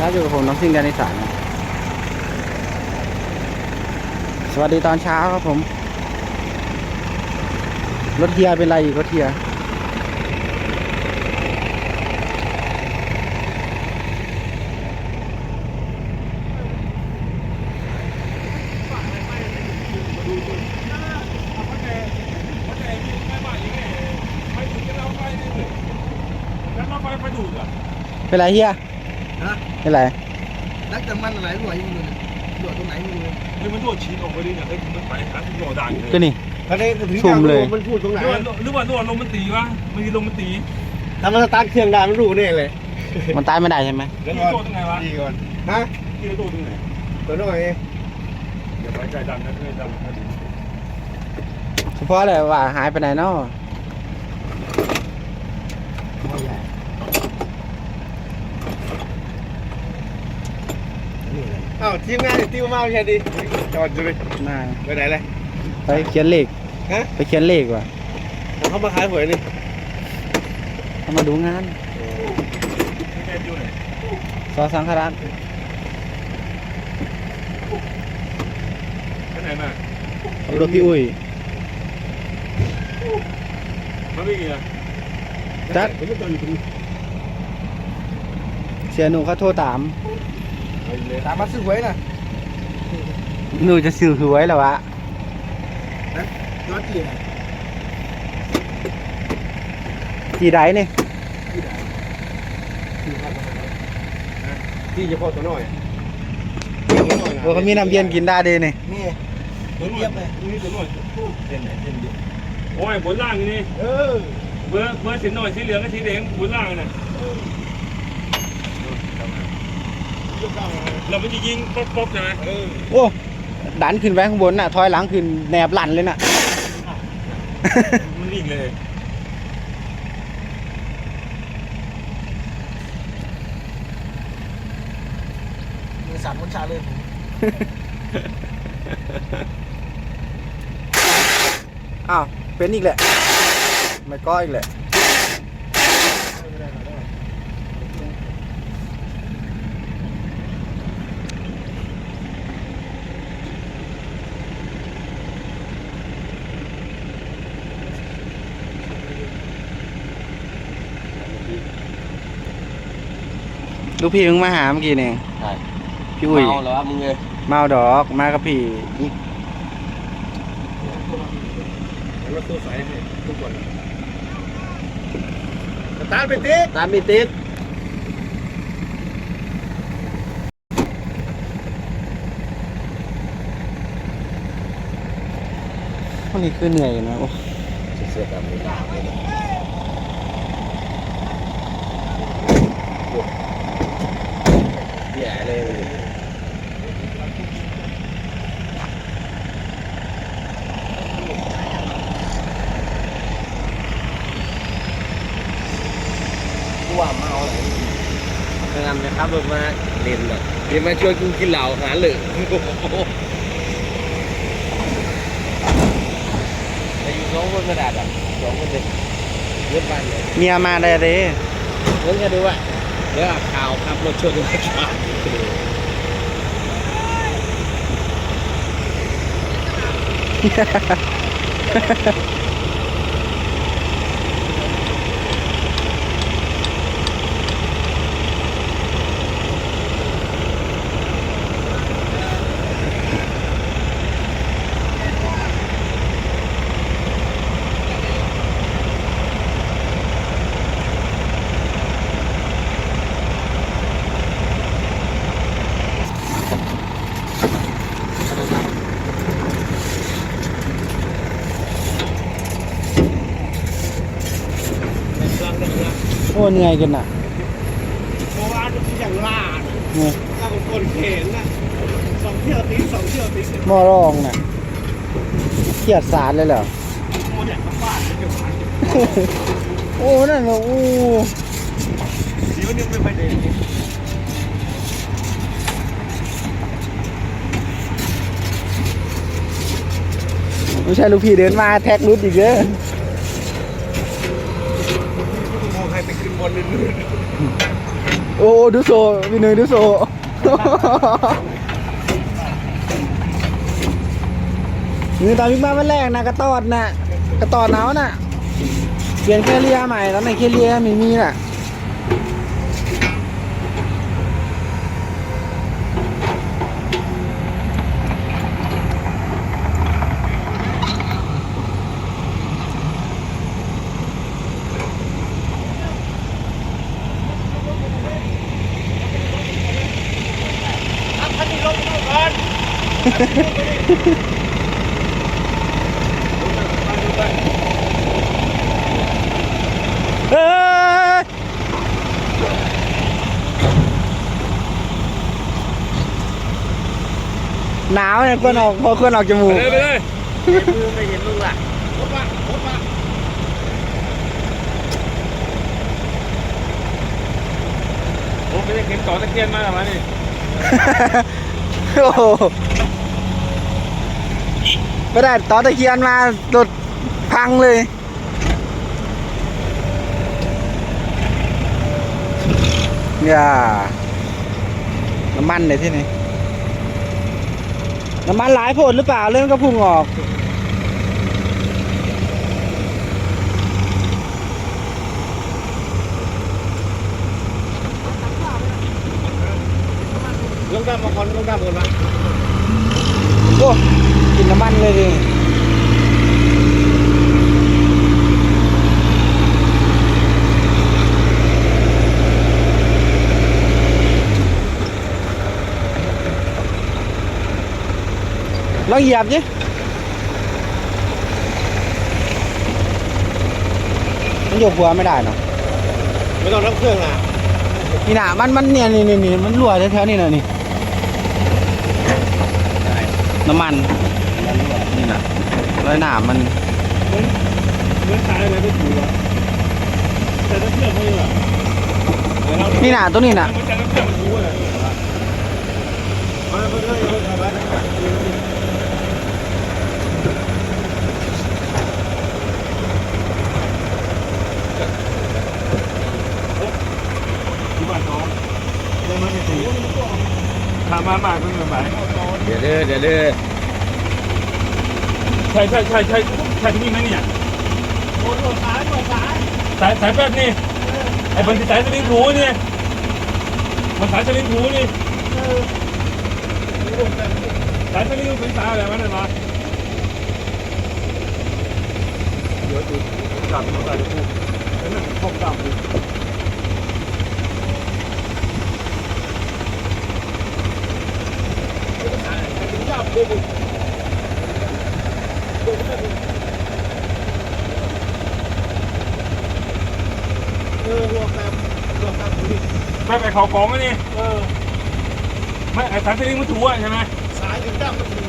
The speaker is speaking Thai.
ครับอยู่กับผมน้องซิ่งแดนิสานสวัสดีตอนเช้าครับผม รถเทียเป็นไรอีกรถเทียเป็นไรเฮีย ฮะเป็นไรนักแต่มันอะไรรั่วอยู่เลยรั่วตรงไหนไม่รู้เฮ้ยมันโดดชีนออกไปดิเนี่ยเฮ้ยมันไปหาที่โดดดังก็นี่ตอนนี้ถึงซุ่มเลย มันพูดตรงไหนหรือว่าหรือว่าโดดลมมันตีวะมันมีลมมันตีถ้ามันสตาร์ทเครื่องได้มันรู้แน่เลยมันตายไม่ได้ใช่ไหมแล้วโดดตรงไหนวะดีก่อนฮะที่โดดตรงไหนตัวน้อยเดี๋ยวไปใจดำนะใจดำนะเฉพาะอะไรว่าหายไปไหนเนาะ อ้าวทีมงานติ้วมาแค่ดีจอดอยู่เลยมา ไปไหนเลยไปเขียนเลข ฮะไปเขียนเลขว่ะเขามาขายหวยนี่เขามาดูงานแค่อยู่ไหนซอสังขารไปไหนมารถพี่อุ้ยมันไม่กี่นะจัดผมก็จอดอยู่ตรงนี้เสียหนูเขาโทรตาม ตามมาซื้อหวยน่ะหนูจะซื้อหวยแล้ววะจอดที่ไหนกี่ไดนี่ที่เฉพาะตัวน้อยโอ้ เขามีน้ำเย็นกินได้ดีนี่นี่ตัวน้อยนี่ตัวน้อยเส้นไหนเส้นเดียวโอ้ยบนล่างนี่เออเบอร์เบอร์สีหน่อยสีเหลืองกับสีแดงบนล่างน่ะเราไม่จะยิงป๊อกป๊อกใช่ไหมเออโอ้ดันขึ้นไปข้างบนน่ะ ถอยหลังขึ้นแนบหลั่นเลยน่ะ มันนิ่งเลยมือสั่นมันชาเลยผมอ้าว เป็นอีกแหละ ไม่ก็อีกแหละ ลูกพี่มึงมาหาเมื่อกี้นี่ใช่พี่อุ้ยเมาแล้วมึงเลยเมาดอกมากับพี่รถตัวใสทุกคนสตาร์ทไปติดตามพี่ติดพวกนี้คือเหนื่อยอยู่นะโอ้เสื้อดำนี่หนาวเลย แย่เลยกูว่าเมาอะไรงานไปขับรถมาเล่นเลยเดี๋ยวมาช่วยกูกินเหล้าหาเหลือแต่อยู่สองคนกระดาษอะสองคนเด็กเลือดบ้านเลยเมียมาได้เลยเพิ่งจะดูว่า เดี๋ยวข่าวครับรถชนรถชาลังเลยน โอ้เหนื่อยกันน่ะเพราะว่าอย่างล่านี่ถ้าเป็นคนเข็นนะสองเที่ยวตีสองเที่ยวตีเสร็จหม้อรองน่ะเครียดสารเลยเหรอโมอยากกลับบ้านเดี๋ยวหายโอ้นั่นเหรอโอ้เดี๋ยวนี้ไม่ไปเดินไม่ใช่ลูกพี่เดินมาแท็กรุดอีกเด้อ มองใคนบนลื่นโอ้ดูโซพี่เนยดูโซนี่ตอนวิ่งมาวันแรกนะกระตอดนะกระตอดเนาน่ะเปลี่ยนแคเรียใหม่ตอนไหนแคเรียไม่มีน่ะ ท่านนี่ลงมาก่อน เอ้ยหนาวเนี่ยเพื่อนออกพอเพื่อนออกจมูกไปเลยไปเลยมือไม่เห็นลุงล่ะรถมารถมาโอ้ไม่ได้เข็มต่อตะเกียนมาหรอมานี่ โอ้โห ไม่ได้ต่อตะเคียนมาหลุดพังเลย เนี่ยน้ำมันเลยที่นี่ น้ำมันหลายผลหรือเปล่าเรื่องก็พุ่งออกลงด้านมาก่อนลงด้านบนมา โอ้กินน้ำมันเลยดิลองเหยียบดิมันยกหัวไม่ได้เนาะไม่ต้องรับเครื่องนะนี่นะมันมันเนี่ยนี่นี่นี่มันรั่วแถวๆนี่นะนี่ น้ำมันนี่นะรอยหนามมันเหมือนตายอะไรไม่ถูกอะแต่ตะเกียบไม่เหรอนี่นะตัวนี้นะมันจะตะเกียบมันถูกอะมาไปเลยไปเลยที่บ้านน้องได้มาไม่ถูกถามมาบ้านเพิ่งมาบ้าน เดี๋ยวเด้อเดี๋ยวเด้อใช่ใช่ใช่ใช่ใช่ที่นี่ไหมเนี่ยสายสายแป๊บนี่ไอ้บันทีสายสลิงถูเนี่ยมันสายสลิงถูนี่สายสลิงเป็นสายอะไรวะเนี่ยมาเดี๋ยวดูจับมาใส่คู่แล้วนั่นพวกดำ ดูไม่ไปเขากองไหมนี่ไม่ไอ้สายสลิงมันถูอะใช่ไหมสายถึงด้านมันถู